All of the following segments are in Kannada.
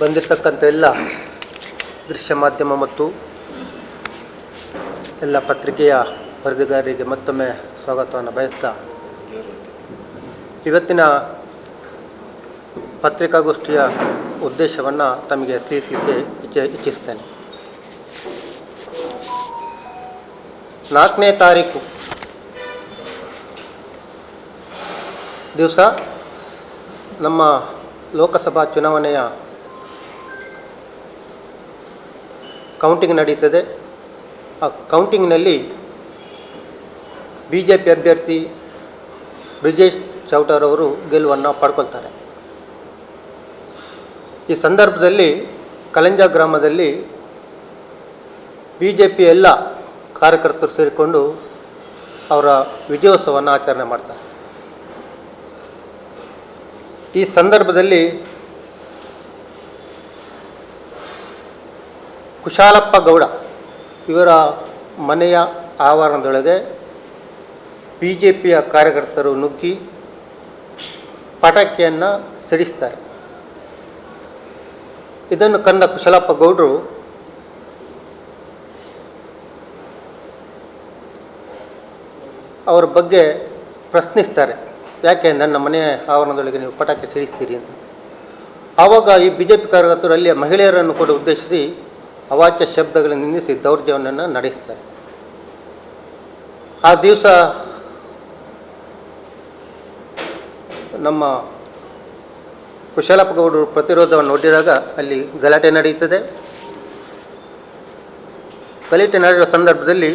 ಬಂದಿರತಕ್ಕಂಥ ಎಲ್ಲ ದೃಶ್ಯ ಮಾಧ್ಯಮ ಮತ್ತು ಎಲ್ಲ ಪತ್ರಿಕೆಯ ವರದಿಗಾರರಿಗೆ ಮತ್ತೊಮ್ಮೆ ಸ್ವಾಗತವನ್ನು ಬಯಸ್ತಾ ಇವತ್ತಿನ ಪತ್ರಿಕಾಗೋಷ್ಠಿಯ ಉದ್ದೇಶವನ್ನು ತಮಗೆ ತಿಳಿಸಲಿಕ್ಕೆ ಇಚ್ಛೆ ಇಚ್ಛಿಸ್ತೇನೆ ನಾಲ್ಕನೇ ತಾರೀಕು ದಿವಸ ನಮ್ಮ ಲೋಕಸಭಾ ಚುನಾವಣೆಯ ಕೌಂಟಿಂಗ್ ನಡೀತದೆ. ಆ ಕೌಂಟಿಂಗ್ನಲ್ಲಿ ಬಿ ಜೆ ಪಿ ಅಭ್ಯರ್ಥಿ ಬ್ರಿಜೇಶ್ ಚೌಟರ್ ಅವರು ಗೆಲುವನ್ನು ಪಡ್ಕೊಳ್ತಾರೆ. ಈ ಸಂದರ್ಭದಲ್ಲಿ ಕಲಂಜ ಗ್ರಾಮದಲ್ಲಿ ಬಿ ಜೆ ಪಿ ಎಲ್ಲ ಕಾರ್ಯಕರ್ತರು ಸೇರಿಕೊಂಡು ಅವರ ವಿಜಯೋತ್ಸವವನ್ನು ಆಚರಣೆ ಮಾಡ್ತಾರೆ. ಈ ಸಂದರ್ಭದಲ್ಲಿ ಕುಶಾಲಪ್ಪ ಗೌಡ ಇವರ ಮನೆಯ ಆವರಣದೊಳಗೆ ಬಿ ಜೆ ಪಿಯ ಕಾರ್ಯಕರ್ತರು ನುಗ್ಗಿ ಪಟಾಕಿಯನ್ನು ಸಿಡಿಸ್ತಾರೆ. ಇದನ್ನು ಕಂಡ ಕುಶಲಪ್ಪ ಗೌಡರು ಅವರ ಬಗ್ಗೆ ಪ್ರಶ್ನಿಸ್ತಾರೆ, ಯಾಕೆ ನನ್ನ ಮನೆಯ ಆವರಣದೊಳಗೆ ನೀವು ಪಟಾಕಿ ಸಿಡಿಸ್ತೀರಿ? ಅಂತ. ಆವಾಗ ಈ ಬಿ ಜೆ ಪಿ ಕಾರ್ಯಕರ್ತರು ಅಲ್ಲಿಯ ಮಹಿಳೆಯರನ್ನು ಕೂಡ ಉದ್ದೇಶಿಸಿ ಅವಾಚ್ಯ ಶಬ್ದಗಳನ್ನು ನಿಂದಿಸಿ ದೌರ್ಜನ್ಯವನ್ನು ನಡೆಸ್ತಾರೆ. ಆ ದಿವಸ ನಮ್ಮ ಕುಶಲಪ್ಪ ಗೌಡರು ಪ್ರತಿರೋಧವನ್ನು ಒಡ್ಡಿದಾಗ ಅಲ್ಲಿ ಗಲಾಟೆ ನಡೆಯುತ್ತದೆ. ಗಲಾಟೆ ನಡೆಯುವ ಸಂದರ್ಭದಲ್ಲಿ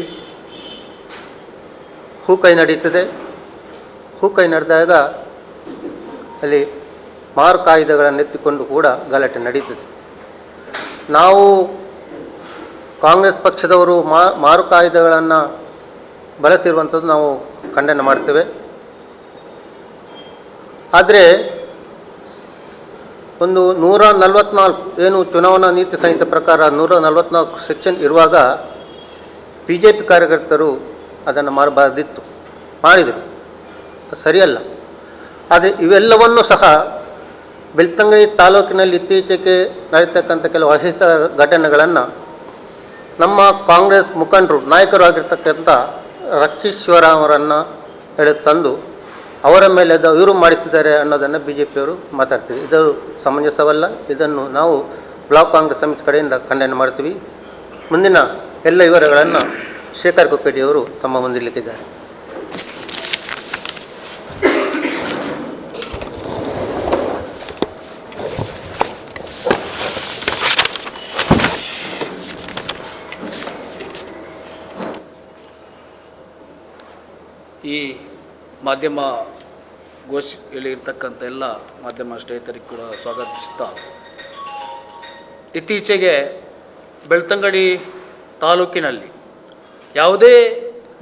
ಹೂಕೈ ನಡೆಯುತ್ತದೆ. ಹೂಕೈ ನಡೆದಾಗ ಅಲ್ಲಿ ಮಾರುಕಾಯುಧಗಳನ್ನು ಎತ್ತಿಕೊಂಡು ಕೂಡ ಗಲಾಟೆ ನಡೀತದೆ ನಾವು ಕಾಂಗ್ರೆಸ್ ಪಕ್ಷದವರು ಮಾರು ಕಾಯ್ದೆಗಳನ್ನು ಬಳಸಿರುವಂಥದ್ದು ನಾವು ಖಂಡನೆ ಮಾಡ್ತೇವೆ. ಆದರೆ ಒಂದು ನೂರ ನಲವತ್ನಾಲ್ಕು ಏನು ಚುನಾವಣಾ ನೀತಿ ಸಂಹಿತೆ ಪ್ರಕಾರ ನೂರ ನಲವತ್ನಾಲ್ಕು ಸೆಕ್ಷನ್ ಇರುವಾಗ ಬಿ ಜೆ ಪಿ ಕಾರ್ಯಕರ್ತರು ಅದನ್ನು ಮಾಡಬಾರ್ದಿತ್ತು, ಮಾಡಿದರು. ಸರಿಯಲ್ಲ. ಆದರೆ ಇವೆಲ್ಲವನ್ನು ಸಹ ಬೆಳ್ತಂಗಡಿ ತಾಲೂಕಿನಲ್ಲಿ ಇತ್ತೀಚೆಗೆ ನಡೀತಕ್ಕಂಥ ಕೆಲವು ಅಹಿತ ಘಟನೆಗಳನ್ನು ನಮ್ಮ ಕಾಂಗ್ರೆಸ್ ಮುಖಂಡರು ನಾಯಕರು ಆಗಿರ್ತಕ್ಕಂಥ ರಕ್ಷೀಶ್ವರ ಅವರನ್ನು ಹೇಳಿ ತಂದು ಅವರ ಮೇಲೆ ಅದು ಇವರು ಮಾಡಿಸಿದ್ದಾರೆ ಅನ್ನೋದನ್ನು ಬಿ ಜೆ ಪಿಯವರು ಮಾತಾಡ್ತೀವಿ. ಇದು ಸಮಂಜಸವಲ್ಲ. ಇದನ್ನು ನಾವು ಬ್ಲಾಕ್ ಕಾಂಗ್ರೆಸ್ ಸಮಿತಿ ಕಡೆಯಿಂದ ಖಂಡನೆ ಮಾಡ್ತೀವಿ. ಮುಂದಿನ ಎಲ್ಲ ವಿವರಗಳನ್ನು ಶೇಖರ್ ಕೊಕ್ಕಡಿಯವರು ತಮ್ಮ ಮುಂದಿರಲಿಕ್ಕಿದ್ದಾರೆ ಈ ಮಾಧ್ಯಮ ಗೋಷ್ಠಿಯಲ್ಲಿ ಇರ್ತಕ್ಕಂಥ ಎಲ್ಲ ಮಾಧ್ಯಮ ಸ್ನೇಹಿತರಿಗೆ ಕೂಡ ಸ್ವಾಗತಿಸುತ್ತಾ ಇತ್ತೀಚೆಗೆ ಬೆಳ್ತಂಗಡಿ ತಾಲೂಕಿನಲ್ಲಿ ಯಾವುದೇ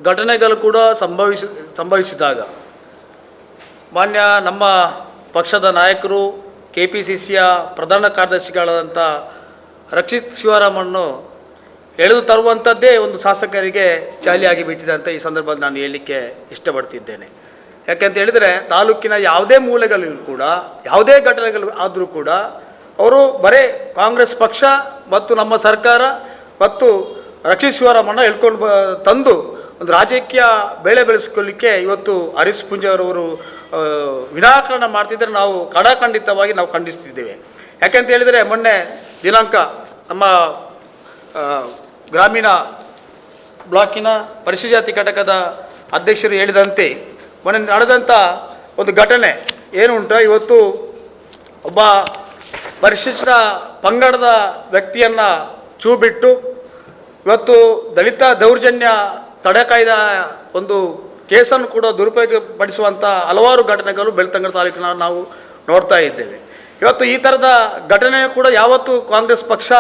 ಘಟನೆಗಳು ಕೂಡ ಸಂಭವಿಸ, ಸಂಭವಿಸಿದಾಗ ಮಾನ್ಯ ನಮ್ಮ ಪಕ್ಷದ ನಾಯಕರು ಕೆ ಪಿ ಸಿ ಸಿಯ ಪ್ರಧಾನ ಕಾರ್ಯದರ್ಶಿಗಳಾದಂಥ ರಕ್ಷಿತ್ ಶಿವರಾಮನ್ನು ಎಳೆದು ತರುವಂಥದ್ದೇ ಒಂದು ಶಾಸಕರಿಗೆ ಚಾಲಿಯಾಗಿ ಬಿಟ್ಟಿದೆ ಅಂತ ಈ ಸಂದರ್ಭದಲ್ಲಿ ನಾನು ಹೇಳಲಿಕ್ಕೆ ಇಷ್ಟಪಡ್ತಿದ್ದೇನೆ. ಯಾಕೆಂತ ಹೇಳಿದರೆ ತಾಲೂಕಿನ ಯಾವುದೇ ಮೂಲೆಗಳು ಕೂಡ, ಯಾವುದೇ ಘಟನೆಗಳು ಆದರೂ ಕೂಡ ಅವರು ಬರೇ ಕಾಂಗ್ರೆಸ್ ಪಕ್ಷ ಮತ್ತು ನಮ್ಮ ಸರ್ಕಾರ ಮತ್ತು ರಕ್ಷಿತ್ ಮನ ಹೇಳ್ಕೊಂಡು ಬ, ತಂದು ಒಂದು ರಾಜಕೀಯ ಬೆಳೆ ಬೆಳೆಸ್ಕೊಳ್ಳಿಕ್ಕೆ ಇವತ್ತು ಹರೀಶ್ ಪುಂಜರವರು ವಿನಾಕರಣ ಮಾಡ್ತಿದ್ರೆ ನಾವು ಕಡಾಖಂಡಿತವಾಗಿ ನಾವು ಖಂಡಿಸ್ತಿದ್ದೇವೆ. ಯಾಕೆಂತ ಹೇಳಿದರೆ ಮೊನ್ನೆ ದಿನಾಂಕ ನಮ್ಮ ಗ್ರಾಮೀಣ ಬ್ಲಾಕಿನ ಪರಿಶುಜಾತಿ ಘಟಕದ ಅಧ್ಯಕ್ಷರು ಹೇಳಿದಂತೆ, ಮೊನ್ನೆ ನಡೆದಂಥ ಒಂದು ಘಟನೆ ಏನು ಉಂಟು, ಇವತ್ತು ಒಬ್ಬ ಪರಿಶಿಷ್ಟ ಪಂಗಡದ ವ್ಯಕ್ತಿಯನ್ನು ಚೂ ಬಿಟ್ಟು ಇವತ್ತು ದಲಿತ ದೌರ್ಜನ್ಯ ತಡೆ ಕಾಯ್ದ ಒಂದು ಕೇಸನ್ನು ಕೂಡ ದುರುಪಯೋಗಪಡಿಸುವಂಥ ಹಲವಾರು ಘಟನೆಗಳು ಬೆಳ್ತಂಗಡ ತಾಲೂಕಿನ ನಾವು ನೋಡ್ತಾ ಇದ್ದೇವೆ. ಇವತ್ತು ಈ ಥರದ ಘಟನೆ ಕೂಡ ಯಾವತ್ತೂ ಕಾಂಗ್ರೆಸ್ ಪಕ್ಷ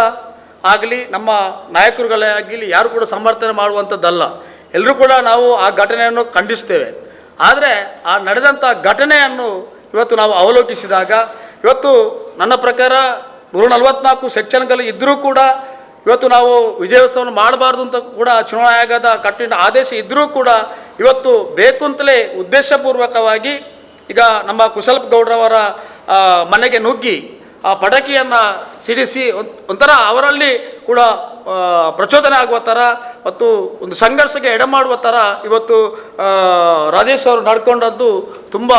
ಆಗಲಿ ನಮ್ಮ ನಾಯಕರುಗಳೇ ಆಗಲಿ ಯಾರು ಕೂಡ ಸಮರ್ಥನೆ ಮಾಡುವಂಥದ್ದಲ್ಲ. ಎಲ್ಲರೂ ಕೂಡ ನಾವು ಆ ಘಟನೆಯನ್ನು ಖಂಡಿಸ್ತೇವೆ ಆದರೆ ಆ ನಡೆದಂಥ ಘಟನೆಯನ್ನು ಇವತ್ತು ನಾವು ಅವಲೋಕಿಸಿದಾಗ, ಇವತ್ತು ನನ್ನ ಪ್ರಕಾರ ನೂರ ನಲವತ್ನಾಲ್ಕು ಸೆಕ್ಷನ್ಗಳು ಇದ್ದರೂ ಕೂಡ ಇವತ್ತು ನಾವು ವಿಜಯೋತ್ಸವವನ್ನು ಮಾಡಬಾರ್ದು ಅಂತ ಕೂಡ ಚುನಾವಣಾ ಆಯೋಗದ ಕಠಿಣ ಆದೇಶ ಇದ್ದರೂ ಕೂಡ ಇವತ್ತು ಬೇಕು ಅಂತಲೇ ಉದ್ದೇಶಪೂರ್ವಕವಾಗಿ ಈಗ ನಮ್ಮ ಕುಶಲ್ಪ್ ಗೌಡ್ರವರ ಮನೆಗೆ ನುಗ್ಗಿ ಆ ಪಟಾಕಿಯನ್ನು ಸಿಡಿಸಿ ಒಂಥರ ಅವರಲ್ಲಿ ಕೂಡ ಪ್ರಚೋದನೆ ಆಗುವ ಥರ ಮತ್ತು ಒಂದು ಸಂಘರ್ಷಕ್ಕೆ ಎಡೆಮಾಡುವ ಥರ ಇವತ್ತು ರಾಜೇಶ್ ಅವರು ನಡ್ಕೊಂಡದ್ದು ತುಂಬ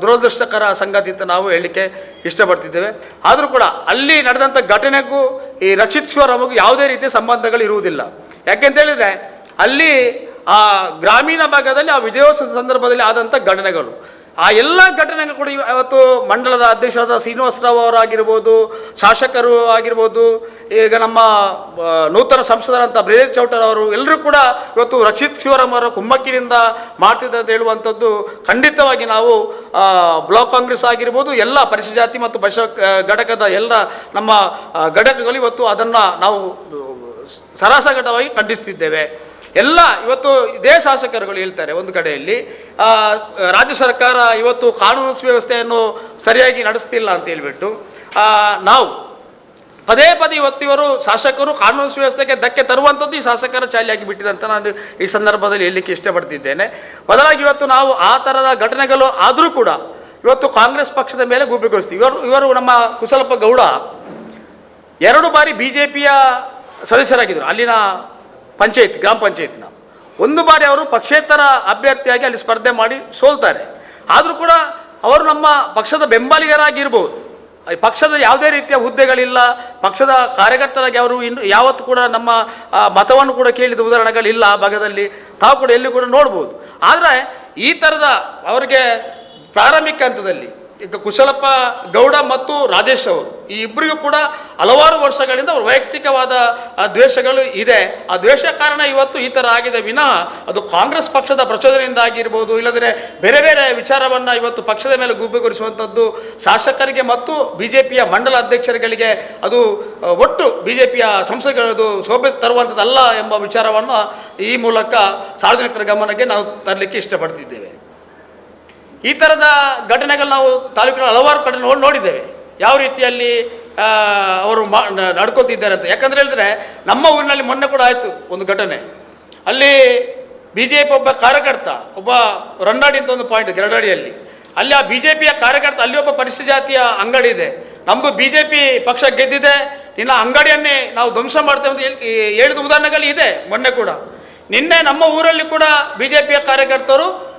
ದುರದೃಷ್ಟಕರ ಸಂಗತಿ ಅಂತ ನಾವು ಹೇಳಲಿಕ್ಕೆ ಇಷ್ಟಪಡ್ತಿದ್ದೇವೆ. ಆದರೂ ಕೂಡ ಅಲ್ಲಿ ನಡೆದಂಥ ಘಟನೆಗೂ ಈ ರಕ್ಷಿತ್ ಶಿವರಾಮಗೂ ಯಾವುದೇ ರೀತಿಯ ಸಂಬಂಧಗಳು ಇರುವುದಿಲ್ಲ. ಯಾಕೆಂತೇಳಿದರೆ ಅಲ್ಲಿ ಆ ಗ್ರಾಮೀಣ ಭಾಗದಲ್ಲಿ, ಆ ವಿಜಯೋತ್ಸವ ಸಂದರ್ಭದಲ್ಲಿ ಆದಂಥ ಘಟನೆಗಳು. ಆ ಎಲ್ಲ ಘಟನೆಗಳು ಕೂಡ ಇವ- ಇವತ್ತು ಮಂಡಲದ ಅಧ್ಯಕ್ಷರಾದ ಶ್ರೀನಿವಾಸರಾವ್ ಅವರಾಗಿರ್ಬೋದು, ಶಾಸಕರು ಆಗಿರ್ಬೋದು, ಈಗ ನಮ್ಮ ನೂತನ ಸಂಸದರಂಥ ಬ್ರಿಜೇಶ್ ಚೌಟರ್ ಅವರು ಎಲ್ಲರೂ ಕೂಡ ಇವತ್ತು ರಕ್ಷಿತ್ ಶಿವರಾಮ್ ಅವರ ಕುಮ್ಮಕ್ಕಿನಿಂದ ಮಾಡ್ತಿದ್ದ ಅಂತ ಹೇಳುವಂಥದ್ದು ಖಂಡಿತವಾಗಿ ನಾವು ಬ್ಲಾಕ್ ಕಾಂಗ್ರೆಸ್ ಆಗಿರ್ಬೋದು, ಎಲ್ಲ ಪರಿಶಿಷ್ಟ ಜಾತಿ ಮತ್ತು ಪರಿಶ ಘಟಕದ ಎಲ್ಲ ನಮ್ಮ ಘಟಕಗಳು ಇವತ್ತು ಅದನ್ನು ನಾವು ಸರಾಸಗಟವಾಗಿ ಖಂಡಿಸ್ತಿದ್ದೇವೆ. ಎಲ್ಲ ಇವತ್ತು ಇದೇ ಶಾಸಕರುಗಳು ಹೇಳ್ತಾರೆ ಒಂದು ಕಡೆಯಲ್ಲಿ ರಾಜ್ಯ ಸರ್ಕಾರ ಇವತ್ತು ಕಾನೂನು ಸುವ್ಯವಸ್ಥೆಯನ್ನು ಸರಿಯಾಗಿ ನಡೆಸ್ತಿಲ್ಲ ಅಂತ ಹೇಳಿಬಿಟ್ಟು ನಾವು ಪದೇ ಪದೇ ಇವತ್ತು ಇವರು ಶಾಸಕರು ಕಾನೂನು ಸುವ್ಯವಸ್ಥೆಗೆ ಧಕ್ಕೆ ತರುವಂಥದ್ದು ಈ ಶಾಸಕರ ಚಾಲಿಯಾಗಿ ಬಿಟ್ಟಿದೆ ಅಂತ ನಾನು ಈ ಸಂದರ್ಭದಲ್ಲಿ ಹೇಳಲಿಕ್ಕೆ ಇಷ್ಟಪಡ್ತಿದ್ದೇನೆ. ಬದಲಾಗಿ ಇವತ್ತು ನಾವು ಆ ಥರದ ಘಟನೆಗಳು ಆದರೂ ಕೂಡ ಇವತ್ತು ಕಾಂಗ್ರೆಸ್ ಪಕ್ಷದ ಮೇಲೆ ಗುಬ್ಬಿಗೊಳಿಸ್ತೀವಿ. ಇವರು ಇವರು ನಮ್ಮ ಕುಸಲಪ್ಪ ಗೌಡ ಎರಡು ಬಾರಿ ಬಿ ಜೆ ಪಿಯ ಸದಸ್ಯರಾಗಿದ್ದರು. ಅಲ್ಲಿನ ಪಂಚಾಯತ್, ಗ್ರಾಮ ಪಂಚಾಯತ್ನ. ಒಂದು ಬಾರಿ ಅವರು ಪಕ್ಷೇತರ ಅಭ್ಯರ್ಥಿಯಾಗಿ ಅಲ್ಲಿ ಸ್ಪರ್ಧೆ ಮಾಡಿ ಸೋಲ್ತಾರೆ. ಆದರೂ ಕೂಡ ಅವರು ನಮ್ಮ ಪಕ್ಷದ ಬೆಂಬಲಿಗರಾಗಿರ್ಬೋದು. ಪಕ್ಷದ ಯಾವುದೇ ರೀತಿಯ ಹುದ್ದೆಗಳಿಲ್ಲ, ಪಕ್ಷದ ಕಾರ್ಯಕರ್ತರಾಗಿ ಅವರು ಇನ್ನು ಯಾವತ್ತು ಕೂಡ ನಮ್ಮ ಮತವನ್ನು ಕೂಡ ಕೇಳಿದ ಉದಾಹರಣೆಗಳಿಲ್ಲ ಆ ಭಾಗದಲ್ಲಿ. ತಾವು ಕೂಡ ಎಲ್ಲಿ ಕೂಡ ನೋಡ್ಬೋದು. ಆದರೆ ಈ ಥರದ ಅವರಿಗೆ ಪ್ರಾರಂಭಿಕ ಹಂತದಲ್ಲಿ ಈಗ ಕುಶಲಪ್ಪ ಗೌಡ ಮತ್ತು ರಾಜೇಶ್ ಅವರು, ಈ ಇಬ್ಬರಿಗೂ ಕೂಡ ಹಲವಾರು ವರ್ಷಗಳಿಂದ ಅವ್ರ ವೈಯಕ್ತಿಕವಾದ ದ್ವೇಷಗಳು ಇದೆ. ಆ ದ್ವೇಷ ಕಾರಣ ಇವತ್ತು ಈ ಥರ ಆಗಿದೆ. ವಿನಃ ಅದು ಕಾಂಗ್ರೆಸ್ ಪಕ್ಷದ ಪ್ರಚೋದನೆಯಿಂದ ಆಗಿರ್ಬೋದು ಇಲ್ಲದ್ರೆ ಬೇರೆ ಬೇರೆ ವಿಚಾರವನ್ನು ಇವತ್ತು ಪಕ್ಷದ ಮೇಲೆ ಗುಬ್ಬಿಗೊಳಿಸುವಂಥದ್ದು ಶಾಸಕರಿಗೆ ಮತ್ತು ಬಿ ಜೆ ಪಿಯ ಮಂಡಲ ಅಧ್ಯಕ್ಷರುಗಳಿಗೆ ಅದು ಒಟ್ಟು ಬಿ ಜೆ ಪಿಯ ಸಂಸದಗಳದು ಶೋಭೆ ತರುವಂಥದ್ದಲ್ಲ ಎಂಬ ವಿಚಾರವನ್ನು ಈ ಮೂಲಕ ಸಾರ್ವಜನಿಕರ ಗಮನಕ್ಕೆ ನಾವು ತರಲಿಕ್ಕೆ ಇಷ್ಟಪಡ್ತಿದ್ದೇವೆ. ಈ ಥರದ ಘಟನೆಗಳು ನಾವು ತಾಲೂಕಿನ ಹಲವಾರು ಕಡೆ ನೋಡಿ ನೋಡಿದ್ದೇವೆ. ಯಾವ ರೀತಿಯಲ್ಲಿ ಅವರು ಮಾ ನಡ್ಕೊತಿದ್ದಾರೆ ಅಂತ. ಯಾಕಂದ್ರೆ ಹೇಳಿದ್ರೆ, ನಮ್ಮ ಊರಿನಲ್ಲಿ ಮೊನ್ನೆ ಕೂಡ ಆಯಿತು ಒಂದು ಘಟನೆ. ಅಲ್ಲಿ ಬಿ ಜೆ ಪಿ ಒಬ್ಬ ಕಾರ್ಯಕರ್ತ, ಒಬ್ಬ ರನ್ನಾಡಿ ಅಂತ ಒಂದು ಪಾಯಿಂಟ್ ಗೆರಡಾಡಿಯಲ್ಲಿ. ಅಲ್ಲಿ ಆ ಬಿ ಜೆ ಪಿಯ ಕಾರ್ಯಕರ್ತ, ಅಲ್ಲಿ ಒಬ್ಬ ಪರಿಶಿಷ್ಟ ಜಾತಿಯ ಅಂಗಡಿ ಇದೆ. ನಮ್ಮದು ಬಿ ಜೆ ಪಿ ಪಕ್ಷ ಗೆದ್ದಿದೆ. ನಿನ್ನ ಅಂಗಡಿಯನ್ನೇ ನಾವು ಧ್ವಂಸ ಮಾಡ್ತೇವೆ ಅಂತ ಹೇಳಿ- ಹೇಳಿದ ಉದಾಹರಣೆಗಳು ಇದೆ ಮೊನ್ನೆ ಕೂಡ. ನಿನ್ನೆ ನಮ್ಮ ಊರಲ್ಲಿ ಕೂಡ ಬಿ ಜೆ ಪಿಯ ಕಾರ್ಯಕರ್ತರು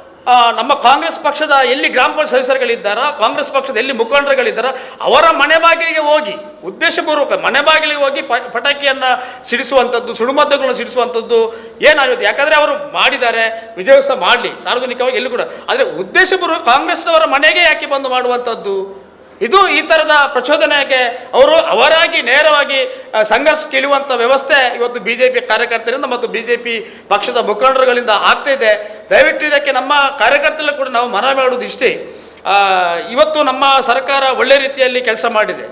ನಮ್ಮ ಕಾಂಗ್ರೆಸ್ ಪಕ್ಷದ ಎಲ್ಲಿ ಗ್ರಾಮ ಪಂಚಾಯತ್ ಸದಸ್ಯರುಗಳಿದ್ದಾರ, ಕಾಂಗ್ರೆಸ್ ಪಕ್ಷದ ಎಲ್ಲಿ ಮುಖಂಡರುಗಳಿದ್ದಾರ, ಅವರ ಮನೆ ಬಾಗಿಲಿಗೆ ಹೋಗಿ, ಉದ್ದೇಶಪೂರ್ವಕ ಮನೆ ಬಾಗಿಲಿಗೆ ಹೋಗಿ ಪಟಾಕಿಯನ್ನ ಸಿಡಿಸುವಂಥದ್ದು, ಸುಡುಮದ್ದುಗಳನ್ನು ಸಿಡಿಸುವಂಥದ್ದು ಏನಾಗುತ್ತೆ? ಯಾಕಂದ್ರೆ ಅವರು ಮಾಡಿದ್ದಾರೆ, ವಿಜಯೋತ್ಸವ ಮಾಡಲಿ, ಸಾರ್ವಜನಿಕವಾಗಿ ಎಲ್ಲಿ ಕೂಡ. ಆದರೆ ಉದ್ದೇಶಪೂರ್ವಕ ಕಾಂಗ್ರೆಸ್ನವರ ಮನೆಗೆ ಯಾಕೆ ಬಂದು ಮಾಡುವಂಥದ್ದು? ಇದು ಈ ಥರದ ಪ್ರಚೋದನೆಗೆ ಅವರು ಅವರಾಗಿ ನೇರವಾಗಿ ಸಂಘರ್ಷ ಇಳುವಂಥ ವ್ಯವಸ್ಥೆ ಇವತ್ತು ಬಿ ಜೆ ಪಿ ಕಾರ್ಯಕರ್ತರಿಂದ ಮತ್ತು ಬಿ ಜೆ ಪಿ ಪಕ್ಷದ ಮುಖಂಡರುಗಳಿಂದ ಆಗ್ತಾ ಇದೆ ದಯವಿಟ್ಟು ಇದಕ್ಕೆ ನಮ್ಮ ಕಾರ್ಯಕರ್ತರಲ್ಲಿ ಕೂಡ ನಾವು ಮನವಿ ಮಾಡುವುದು ಇಷ್ಟೇ. ಇವತ್ತು ನಮ್ಮ ಸರ್ಕಾರ ಒಳ್ಳೆ ರೀತಿಯಲ್ಲಿ ಕೆಲಸ ಮಾಡಿದೆ.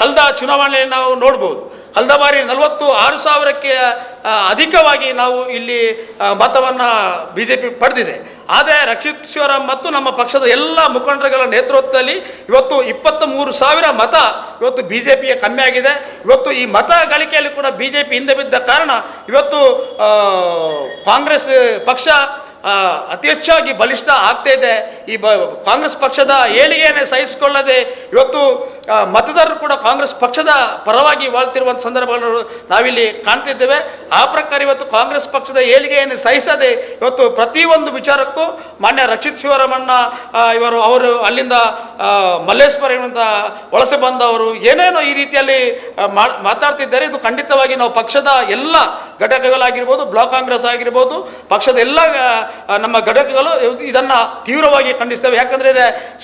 ಕಳೆದ ಚುನಾವಣೆಯಲ್ಲಿ ನಾವು ನೋಡ್ಬೋದು. ಕಳೆದ ಬಾರಿ ನಲವತ್ತು ಆರು ಸಾವಿರಕ್ಕೆ ಅಧಿಕವಾಗಿ ನಾವು ಇಲ್ಲಿ ಮತವನ್ನು ಬಿ ಜೆ ಪಿ ಪಡೆದಿದೆ. ಆದರೆ ರಕ್ಷಿತ್ ಶಿವರಾಮ್ ಮತ್ತು ನಮ್ಮ ಪಕ್ಷದ ಎಲ್ಲ ಮುಖಂಡರುಗಳ ನೇತೃತ್ವದಲ್ಲಿ ಇವತ್ತು ಇಪ್ಪತ್ತ್ ಮೂರು ಸಾವಿರ ಮತ ಇವತ್ತು ಬಿ ಜೆ ಪಿಗೆ ಕಮ್ಮಿ ಆಗಿದೆ. ಇವತ್ತು ಈ ಮತ ಗಳಿಕೆಯಲ್ಲಿ ಕೂಡ ಬಿ ಜೆ ಪಿ ಹಿಂದೆ ಬಿದ್ದ ಕಾರಣ ಇವತ್ತು ಕಾಂಗ್ರೆಸ್ ಪಕ್ಷ ಅತಿ ಹೆಚ್ಚಾಗಿ ಬಲಿಷ್ಠ ಆಗ್ತಾ ಇದೆ. ಈ ಕಾಂಗ್ರೆಸ್ ಪಕ್ಷದ ಏಳಿಗೆಯನ್ನೇ ಸಹಿಸಿಕೊಳ್ಳದೆ ಇವತ್ತು ಮತದಾರರು ಕೂಡ ಕಾಂಗ್ರೆಸ್ ಪಕ್ಷದ ಪರವಾಗಿ ವಾಳ್ತಿರುವಂಥ ಸಂದರ್ಭಗಳನ್ನು ನಾವಿಲ್ಲಿ ಕಾಣ್ತಿದ್ದೇವೆ. ಆ ಪ್ರಕಾರ ಇವತ್ತು ಕಾಂಗ್ರೆಸ್ ಪಕ್ಷದ ಏಳಿಗೆಯನ್ನು ಸಹಿಸದೆ ಇವತ್ತು ಪ್ರತಿಯೊಂದು ವಿಚಾರಕ್ಕೂ ಮಾನ್ಯ ರಕ್ಷಿತ್ ಶಿವರಾಮಣ್ಣ ಇವರು, ಅವರು ಅಲ್ಲಿಂದ ಮಲ್ಲೇಶ್ವರ ಎನ್ನುವಂಥ ವಲಸೆ ಬಂದವರು ಏನೇನೋ ಈ ರೀತಿಯಲ್ಲಿ ಮಾತಾಡ್ತಿದ್ದಾರೆ. ಇದು ಖಂಡಿತವಾಗಿ ನಾವು ಪಕ್ಷದ ಎಲ್ಲ ಘಟಕಗಳಾಗಿರ್ಬೋದು, ಬ್ಲಾಕ್ ಕಾಂಗ್ರೆಸ್ ಆಗಿರ್ಬೋದು, ಪಕ್ಷದ ಎಲ್ಲ ನಮ್ಮ ಘಟಕಗಳು ಇದನ್ನು ತೀವ್ರವಾಗಿ ಖಂಡಿಸ್ತೇವೆ. ಯಾಕಂದರೆ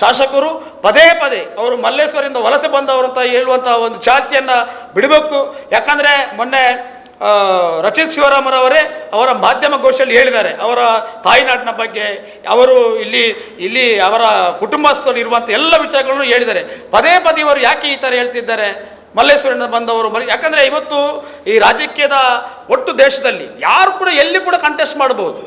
ಶಾಸಕರು ಪದೇ ಪದೇ ಅವರು ಮಲ್ಲೇಶ್ವರಿಂದ ವಲಸೆ ಬಂದವರು ಅಂತ ಹೇಳುವಂಥ ಒಂದು ಚಾಲ್ತಿಯನ್ನು ಬಿಡಬೇಕು. ಯಾಕಂದ್ರೆ ಮೊನ್ನೆ ರಚಿತ್ ಶಿವರಾಮರವರೇ ಅವರ ಮಾಧ್ಯಮ ಗೋಷ್ಠಿಯಲ್ಲಿ ಹೇಳಿದ್ದಾರೆ. ಅವರ ತಾಯಿನಾಡಿನ ಬಗ್ಗೆ, ಅವರು ಇಲ್ಲಿ ಇಲ್ಲಿ ಅವರ ಕುಟುಂಬಸ್ಥರು ಇರುವಂಥ ಎಲ್ಲ ವಿಚಾರಗಳನ್ನು ಹೇಳಿದ್ದಾರೆ. ಪದೇ ಪದೇ ಇವರು ಯಾಕೆ ಈ ಥರ ಹೇಳ್ತಿದ್ದಾರೆ? ಮಲ್ಲೇಶ್ವರಿಂದ ಬಂದವರು ಮರಿ ಯಾಕಂದರೆ ಇವತ್ತು ಈ ರಾಜಕೀಯದ ಒಟ್ಟು ದೇಶದಲ್ಲಿ ಯಾರು ಕೂಡ ಎಲ್ಲಿ ಕೂಡ ಕಂಟೆಸ್ಟ್ ಮಾಡ್ಬೋದು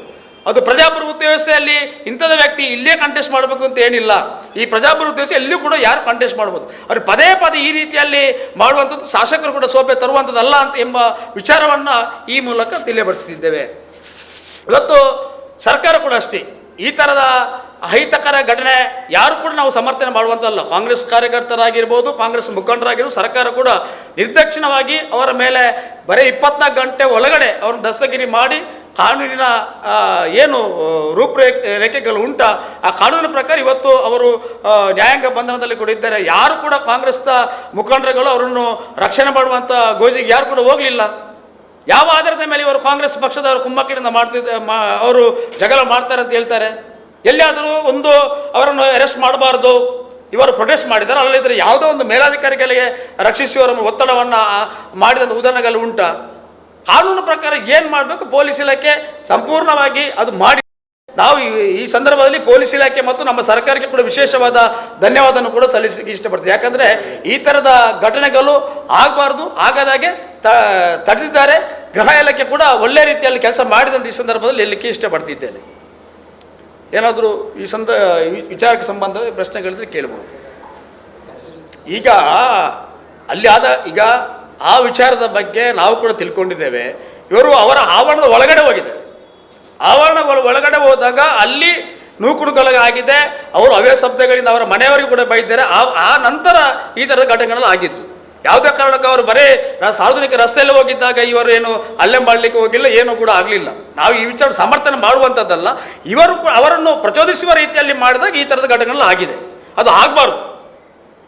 ಅದು ಪ್ರಜಾಪ್ರಭುತ್ವ ವ್ಯವಸ್ಥೆಯಲ್ಲಿ ಇಂಥದ ವ್ಯಕ್ತಿ ಇಲ್ಲೇ ಕಂಟೆಸ್ಟ್ ಮಾಡಬೇಕು ಅಂತ ಏನಿಲ್ಲ. ಈ ಪ್ರಜಾಪ್ರಭುತ್ವ ವ್ಯವಸ್ಥೆ ಎಲ್ಲಿಯೂ ಕೂಡ ಯಾರು ಕಂಟೆಸ್ಟ್ ಮಾಡ್ಬೋದು. ಅವ್ರು ಪದೇ ಪದೇ ಈ ರೀತಿಯಲ್ಲಿ ಮಾಡುವಂಥದ್ದು ಶಾಸಕರು ಕೂಡ ಸೋಪೆ ತರುವಂಥದ್ದಲ್ಲ ಅಂತ ಎಂಬ ವಿಚಾರವನ್ನು ಈ ಮೂಲಕ ತಿಳಿಯಪಡಿಸುತ್ತಿದ್ದೇವೆ ಇವತ್ತು ಸರ್ಕಾರ ಕೂಡ ಅಷ್ಟೇ. ಈ ಥರದ ಅಹಿತಕರ ಘಟನೆ ಯಾರು ಕೂಡ ನಾವು ಸಮರ್ಥನೆ ಮಾಡುವಂತಲ್ಲ ಕಾಂಗ್ರೆಸ್ ಕಾರ್ಯಕರ್ತರಾಗಿರ್ಬೋದು, ಕಾಂಗ್ರೆಸ್ ಮುಖಂಡರಾಗಿರ್ಬೋದು, ಸರ್ಕಾರ ಕೂಡ ನಿರ್ದಕ್ಷಿಣವಾಗಿ ಅವರ ಮೇಲೆ ಬರೀ ಇಪ್ಪತ್ನಾಲ್ಕು ಗಂಟೆ ಒಳಗಡೆ ಅವ್ರನ್ನ ದಸ್ತಗಿರಿ ಮಾಡಿ ಕಾನೂನಿನ ಏನು ರೂಪರೇಖೆ, ರೇಖೆಗಳು ಉಂಟ, ಆ ಕಾನೂನಿನ ಪ್ರಕಾರ ಇವತ್ತು ಅವರು ನ್ಯಾಯಾಂಗ ಬಂಧನದಲ್ಲಿ ಕೂಡ ಇದ್ದಾರೆ. ಯಾರು ಕೂಡ ಕಾಂಗ್ರೆಸ್ನ ಮುಖಂಡರುಗಳು ಅವರನ್ನು ರಕ್ಷಣೆ ಮಾಡುವಂಥ ಗೋಜಿಗೆ ಯಾರು ಕೂಡ ಹೋಗಲಿಲ್ಲ. ಯಾವ ಆಧಾರದ ಮೇಲೆ ಇವರು ಕಾಂಗ್ರೆಸ್ ಪಕ್ಷದವರು ಕುಮ್ಮಕ್ಕಿನಿಂದ ಮಾಡ್ತಿದ್ದ ಅವರು ಜಗಳ ಮಾಡ್ತಾರೆ ಅಂತ ಹೇಳ್ತಾರೆ. ಎಲ್ಲಿಯಾದರೂ ಒಂದು ಅವರನ್ನು ಅರೆಸ್ಟ್ ಮಾಡಬಾರ್ದು. ಇವರು ಪ್ರೊಟೆಸ್ಟ್ ಮಾಡಿದ್ದಾರೆ. ಅಲ್ಲಿದ್ರೆ ಯಾವುದೋ ಒಂದು ಮೇಲಾಧಿಕಾರಿಗಳಿಗೆ ರಕ್ಷಿಸುವವರ ಒತ್ತಡವನ್ನು ಮಾಡಿದಂಥ ಉದಾಹರಣೆಗಳು ಉಂಟಾ. ಕಾನೂನು ಪ್ರಕಾರ ಏನು ಮಾಡಬೇಕು ಪೊಲೀಸ್ ಇಲಾಖೆ ಸಂಪೂರ್ಣವಾಗಿ ಅದು ಮಾಡಿ. ನಾವು ಈ- ಸಂದರ್ಭದಲ್ಲಿ ಪೊಲೀಸ್ ಇಲಾಖೆ ಮತ್ತು ನಮ್ಮ ಸರ್ಕಾರಕ್ಕೆ ಕೂಡ ವಿಶೇಷವಾದ ಧನ್ಯವಾದವನ್ನು ಕೂಡ ಸಲ್ಲಿಸಲಿಕ್ಕೆ ಇಷ್ಟಪಡ್ತೀವಿ ಯಾಕಂದ್ರೆ ಈ ಥರದ ಘಟನೆಗಳು ಆಗಬಾರ್ದು ಆಗದಾಗೆ ತ, ತಡೆದಿದ್ದಾರೆ. ಗೃಹ ಇಲಾಖೆ ಕೂಡ ಒಳ್ಳೆ ರೀತಿಯಲ್ಲಿ ಕೆಲಸ ಮಾಡಿದಂಥ ಈ ಸಂದರ್ಭದಲ್ಲಿ ಹೇಳಲಿಕ್ಕೆ ಇಷ್ಟಪಡ್ತಿದ್ದೇನೆ. ಏನಾದರೂ ಈ ಸಂದ ವಿಚಾರಕ್ಕೆ ಸಂಬಂಧ ಪ್ರಶ್ನೆಗಳಿದ್ರೆ ಕೇಳ್ಬೋದು. ಈಗ, ಅಲ್ಲಿ ಆದ, ಈಗ ಆ ವಿಚಾರದ ಬಗ್ಗೆ ನಾವು ಕೂಡ ತಿಳ್ಕೊಂಡಿದ್ದೇವೆ. ಇವರು ಅವರ ಆವರಣದ ಒಳಗಡೆ ಹೋಗಿದ್ದಾರೆ. ಆವರಣ ಒಳ- ಒಳಗಡೆ ಹೋದಾಗ ಅಲ್ಲಿ ನೂಕುನುಗಲಾಗಿದೆ ಅವರು ಅವೇ ಶಬ್ದಗಳಿಂದ ಅವರ ಮನೆಯವರಿಗೂ ಕೂಡ ಬೈದಿದ್ದಾರೆ. ಆ ನಂತರ ಈ ಥರದ ಘಟನೆಗಳು ಆಗಿದ್ದು. ಯಾವುದೇ ಕಾರಣಕ್ಕೆ ಅವರು ಬರೀ ಸಾರ್ವಜನಿಕ ರಸ್ತೆಯಲ್ಲಿ ಹೋಗಿದ್ದಾಗ ಇವರು ಏನು ಅಲ್ಲೇ ಮಾಡಲಿಕ್ಕೆ ಹೋಗಿಲ್ಲ, ಏನೂ ಕೂಡ ಆಗಲಿಲ್ಲ. ನಾವು ಈ ವಿಚಾರ ಸಮರ್ಥನೆ ಮಾಡುವಂಥದ್ದಲ್ಲ. ಇವರು ಅವರನ್ನು ಪ್ರಚೋದಿಸುವ ರೀತಿಯಲ್ಲಿ ಮಾಡಿದಾಗ ಈ ಥರದ ಘಟನೆಗಳು ಆಗಿದೆ. ಅದು ಆಗಬಾರ್ದು.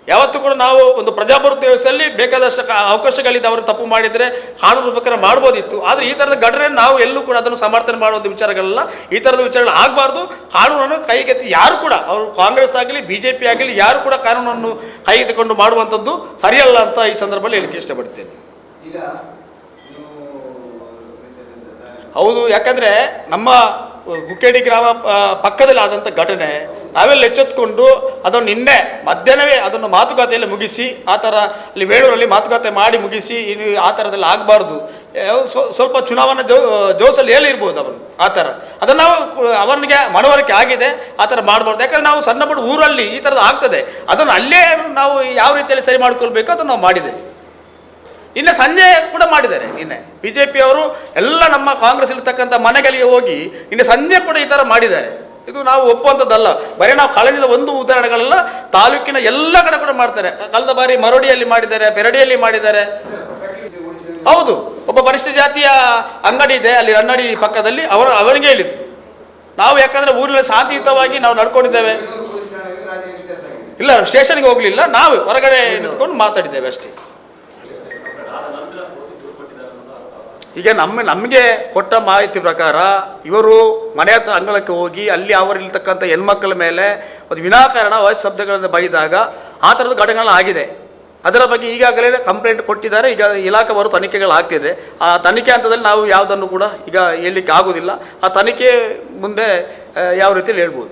ಯಾವತ್ತೂ ಕೂಡ ನಾವು ಒಂದು ಪ್ರಜಾಪ್ರಭುತ್ವ ವ್ಯವಸ್ಥೆಯಲ್ಲಿ ಬೇಕಾದಷ್ಟು ಕ- ಅವಕಾಶಗಳಿದೆ ಅವರು ತಪ್ಪು ಮಾಡಿದರೆ ಕಾನೂನು ಪ್ರಕಾರ ಮಾಡ್ಬೋದಿತ್ತು. ಆದರೆ ಈ ಥರದ ಘಟನೆ ನಾವು ಎಲ್ಲೂ ಕೂಡ ಅದನ್ನು ಸಮರ್ಥನೆ ಮಾಡುವಂಥ ವಿಚಾರಗಳಲ್ಲ. ಈ ಥರದ ವಿಚಾರಗಳು ಆಗಬಾರ್ದು. ಕಾನೂನನ್ನು ಕೈಗೆತ್ತಿ ಯಾರು ಕೂಡ ಅವರು ಕಾಂಗ್ರೆಸ್ ಆಗಲಿ ಬಿ ಜೆ ಪಿ ಆಗಲಿ ಯಾರು ಕೂಡ ಕಾನೂನನ್ನು ಕೈಗೆತ್ತಿಕೊಂಡು ಮಾಡುವಂಥದ್ದು ಸರಿಯಲ್ಲ ಅಂತ ಈ ಸಂದರ್ಭದಲ್ಲಿ ಹೇಳಿಕೆ ಇಷ್ಟಪಡ್ತೇನೆ. ಈಗ ಹೌದು ಯಾಕಂದರೆ ನಮ್ಮ ಹುಕ್ಕೇಡಿ ಗ್ರಾಮ ಪಕ್ಕದಲ್ಲಿ ಆದಂಥ ಘಟನೆ ನಾವೆಲ್ಲ ಎಚ್ಚೆತ್ಕೊಂಡು ಅದನ್ನು ನಿನ್ನೆ ಮಧ್ಯಾಹ್ನವೇ ಅದನ್ನು ಮಾತುಕತೆಯಲ್ಲಿ ಮುಗಿಸಿ, ಆ ಥರ ಅಲ್ಲಿ ವೇಳೂರಲ್ಲಿ ಮಾತುಕತೆ ಮಾಡಿ ಮುಗಿಸಿ, ಇನ್ನು ಆ ಥರದಲ್ಲಿ ಆಗಬಾರ್ದು. ಸ್ವಲ್ಪ ಚುನಾವಣಾ ಜೋ, ಜೋಸಲ್ಲಿ ಹೇಳಿರ್ಬೋದು ಅವನು, ಆ ಥರ. ಅದನ್ನು ನಾವು ಅವನಿಗೆ ಮನವರಿಕೆ ಆಗಿದೆ, ಆ ಥರ ಮಾಡಬಾರ್ದು. ಯಾಕಂದ್ರೆ ನಾವು ಸಣ್ಣ ಪುಟ್ಟ ಊರಲ್ಲಿ ಈ ಥರದ್ದು ಆಗ್ತದೆ. ಅದನ್ನು ಅಲ್ಲೇ ನಾವು ಯಾವ ರೀತಿಯಲ್ಲಿ ಸರಿ ಮಾಡ್ಕೊಳ್ಬೇಕು ಅದನ್ನು ನಾವು ಮಾಡಿದೆ ಇನ್ನು ಸಂಜೆ ಕೂಡ ಮಾಡಿದ್ದಾರೆ ನಿನ್ನೆ. ಬಿ ಜೆ ಅವರು ಎಲ್ಲ ನಮ್ಮ ಕಾಂಗ್ರೆಸ್ ಇರ್ತಕ್ಕಂಥ ಮನೆಗಳಿಗೆ ಹೋಗಿ ನಿನ್ನೆ ಸಂಜೆ ಕೂಡ ಈ ಥರ ಮಾಡಿದ್ದಾರೆ. ಇದು ನಾವು ಒಪ್ಪುವಂಥದ್ದಲ್ಲ. ಬರೀ ನಾವು ಕಾಲೇಜಿನ ಒಂದು ಉದಾಹರಣೆಗಳೆಲ್ಲ, ತಾಲೂಕಿನ ಎಲ್ಲ ಕಡೆ ಕೂಡ ಮಾಡ್ತಾರೆ. ಕಳೆದ ಬಾರಿ ಮರಡಿಯಲ್ಲಿ ಮಾಡಿದ್ದಾರೆ, ಪೆರಡಿಯಲ್ಲಿ ಮಾಡಿದ್ದಾರೆ. ಹೌದು, ಒಬ್ಬ ಪರಿಶಿಷ್ಟ ಜಾತಿಯ ಅಂಗಡಿ ಇದೆ, ಅಲ್ಲಿ ಅಂಗಡಿ ಪಕ್ಕದಲ್ಲಿ, ಅವರ ಅವರಿಗೆ ಹೇಳಿದ್ದು ನಾವು ಯಾಕಂದ್ರೆ ಊರಿನಲ್ಲಿ ಶಾಂತಿಯುತವಾಗಿ ನಾವು ನಡ್ಕೊಂಡಿದ್ದೇವೆ. ಇಲ್ಲ, ಸ್ಟೇಷನ್ಗೆ ಹೋಗ್ಲಿಲ್ಲ, ನಾವು ಹೊರಗಡೆ ನಿಂತ್ಕೊಂಡು ಮಾತಾಡಿದ್ದೇವೆ ಅಷ್ಟೇ. ಈಗ ನಮ್ಮ, ನಮಗೆ ಕೊಟ್ಟ ಮಾಹಿತಿ ಪ್ರಕಾರ ಇವರು ಮನೆ ಹತ್ರ ಅಂಗಳಕ್ಕೆ ಹೋಗಿ ಅಲ್ಲಿ ಅವರಿರ್ತಕ್ಕಂಥ ಹೆಣ್ಮಕ್ಕಳ ಮೇಲೆ ಒಂದು ವಿನಾಕಾರಣ ವಯಸ್ಸು ಶಬ್ದಗಳನ್ನು ಬೈದಾಗ ಆ ಥರದ ಘಟನೆಗಳು ಆಗಿದೆ. ಅದರ ಬಗ್ಗೆ ಈಗಾಗಲೇ ಕಂಪ್ಲೇಂಟ್ ಕೊಟ್ಟಿದ್ದಾರೆ. ಈಗ ಇಲಾಖೆವರು ತನಿಖೆಗಳು ಆಗ್ತಿದೆ. ಆ ತನಿಖೆ ಹಂತದಲ್ಲಿ ನಾವು ಯಾವುದನ್ನು ಕೂಡ ಈಗ ಹೇಳಲಿಕ್ಕೆ ಆಗೋದಿಲ್ಲ. ಆ ತನಿಖೆ ಮುಂದೆ ಯಾವ ರೀತಿಯಲ್ಲಿ ಹೇಳ್ಬೋದು?